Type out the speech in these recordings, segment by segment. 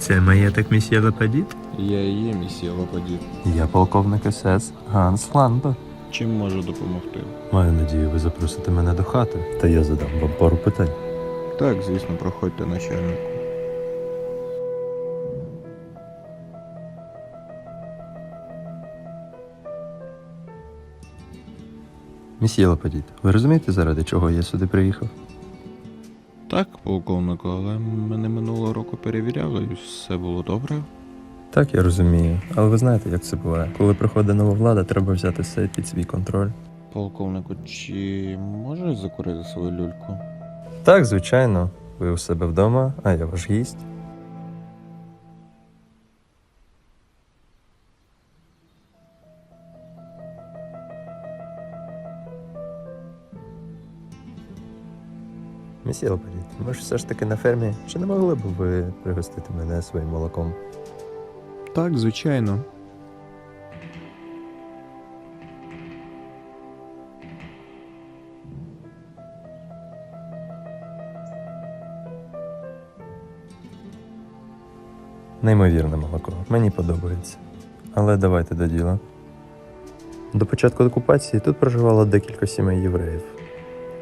Це маєток місьє Лепадіт? Я і є місія Лопадіт. Я полковник СС Ганс Ландо. Чим можу допомогти? Маю надію, ви запросите мене до хати, та я задам вам пару питань. Так, звісно, проходьте начальнику. Місьє Лепадіт, ви розумієте, заради чого я сюди приїхав? Так, полковнику, але мене минулого року перевіряли і все було добре. Так, я розумію. Але ви знаєте, як це буває. Коли приходить нова влада, треба взяти все під свій контроль. Полковнику, чи можеш закурити свою люльку? Так, звичайно. Ви у себе вдома, а я ваш гість. Місія Лопаріт, ми ж все ж таки на фермі. Чи не могли б ви пригостити мене своїм молоком? Так, звичайно. Неймовірне молоко. Мені подобається. Але давайте до діла. До початку окупації тут проживало декілька сімей євреїв.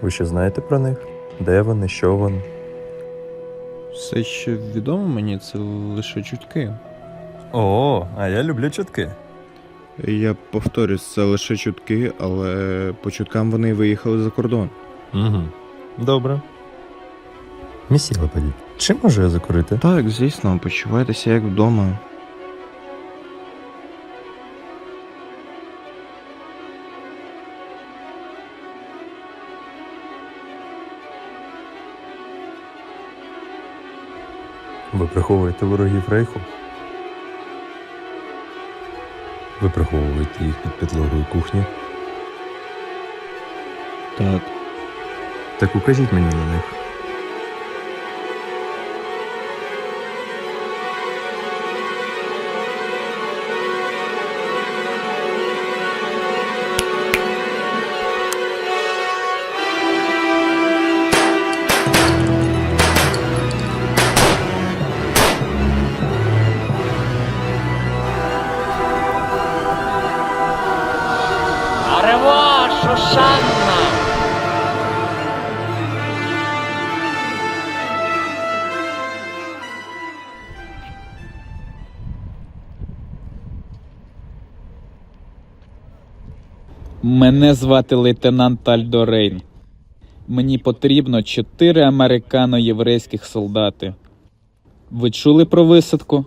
Ви ще знаєте про них? Де вони, що вони? Все, що відомо мені, це лише чутки. О, а я люблю чутки. Я повторюсь, це лише чутки, але по чуткам вони виїхали за кордон. Угу. Добре. Місія Лепадіт, чи можу я закурити? Так, звісно, почувайтеся як вдома. Ви приховуєте ворогів рейху? Ви приховуєте їх під підлогою кухні? Так. Так укажіть мені на них. Мене звати лейтенант Альдо Рейн. Мені потрібно чотири американо-єврейських солдати. Ви чули про висадку?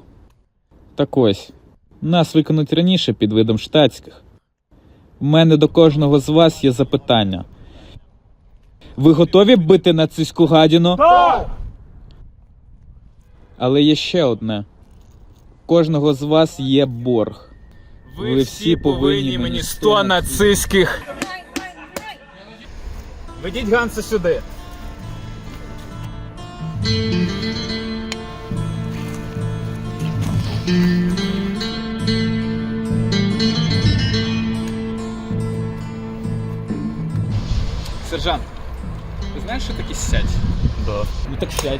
Так ось. Нас виконуть раніше під видом штатських. У мене до кожного з вас є запитання. Ви готові бити нацистську гадіну? Так! Але є ще одне. У Кожного з вас є борг. Ви, всі повинні мені 100 нацистських. Ведіть Ганса сюди. Сержант, ти знаєш, що таке сядь? Да. Ну так сядь.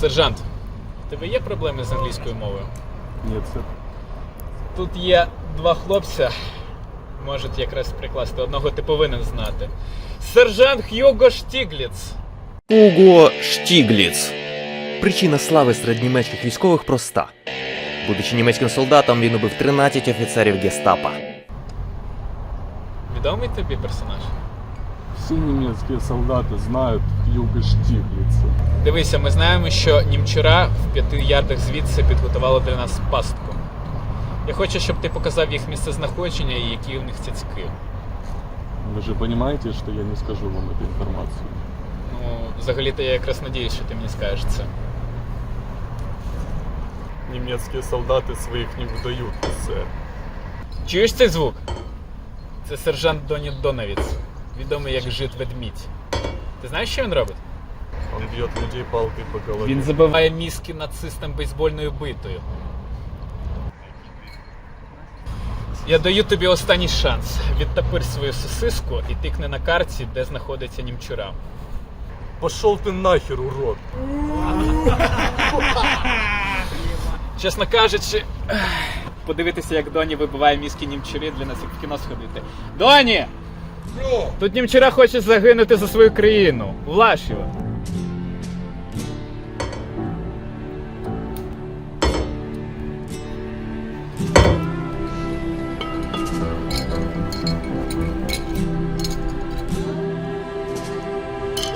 Сержант, тебе є проблеми з англійською мовою? Ні, це. Тут є два хлопця. Можуть якраз прикласти. Одного ти повинен знати. Сержант Хьюго Штігліц. Уго Штігліц. Причина слави серед німецьких військових проста. Будучи німецьким солдатом, він убив 13 офіцерів гестапо. Відомий тобі персонаж? Все немецкие солдаты знают Юга Штиглица. Дивися, ми знаємо, що німчура в п'яти ярдах звідси підготувала для нас пастку. Я хочу, щоб ти показав їх місце знаходження і які у них цяцьки. Вы же понимаете, что я не скажу вам эту информацию. Ну, взагалі-то я якраз надіюсь, що ти мені скажеш це. Немецкие солдаты своих не выдают, сэр. Чуєш цей звук? Це сержант Доні Доновіц, відомий як жит ведмідь. Ти знаєш, що він робить? Он бьет людей палкой по голове. Він забиває мізки нацистам бейсбольною битою. Я даю тобі останній шанс. Відтопир свою сосиску і тикни на карті, де знаходиться німчура. Пошел ты нахер, урод. Чесно кажучи, подивитися, як Доні вибиває мізки німчурі для нас як в кіно сходити. Доні! Тут німчура хоче загинути за свою країну. Влаш його.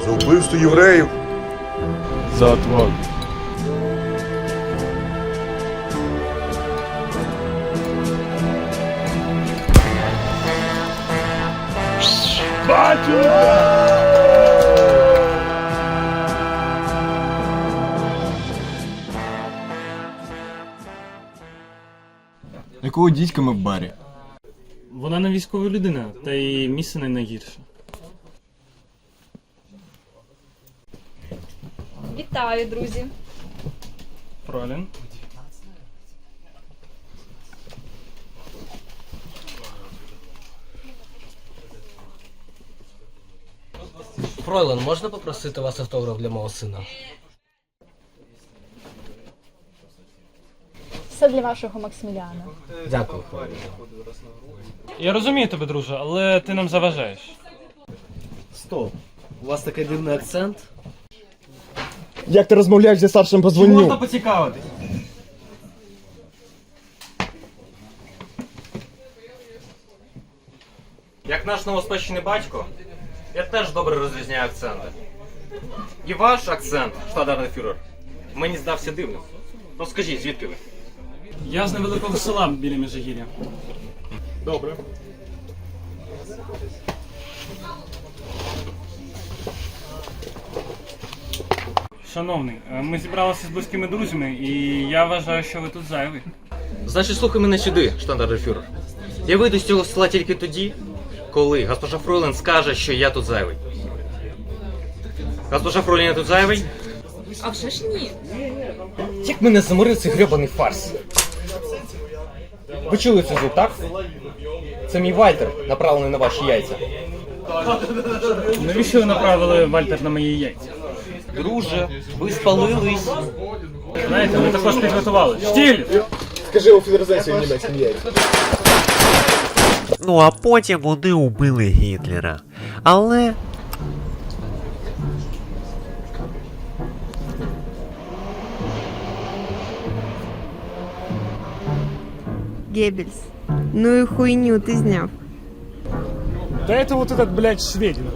За вбивство євреїв. За отвагу. Якого дідька ми в барі? Вона не військова людина, та й місце не найгірше. Вітаю, друзі. Фролін. Фройлен, можна попросити вас автограф для мого сина? Все для вашого Максиміляна. Дякую, Фройлен. Я розумію тебе, друже, але ти нам заважаєш. Стоп. У вас такий дивний акцент? Як ти розмовляєш зі старшим позвоню? Можна поцікавитись. Як наш новоспечений батько, я теж добре розрізняю акценти. І ваш акцент, штадарний фюрер, мені здався дивним. Ну скажіть, звідки ви? Я з невеликого села біля Межигір'я. Добре. Шановний, е, ми зібралися з близькими друзями, і я вважаю, що ви тут зайвий. Значить, слухай мене сюди, штандарний фюрер. Я вийду з цього села тільки тоді, коли госпожа Фройлен скаже, що я тут зайвий. Госпожа Фройлен, я тут зайвий? А вже ж ні. Як мене заморив цей гребаний фарс? Ви чули цей звук, так? Це мій Вальтер, направлений на ваші яйця. Навіщо ви направили Вальтер на мої яйця? Друже, ви спалились. Знаєте, ми також підготували. Штіль! Скажи у офідерзацію німецьким яйцям. Ну а потім вони убили Гітлера. Але Геббельс. Ну и хуйню ты зняв. Да это вот этот, блядь, шведин.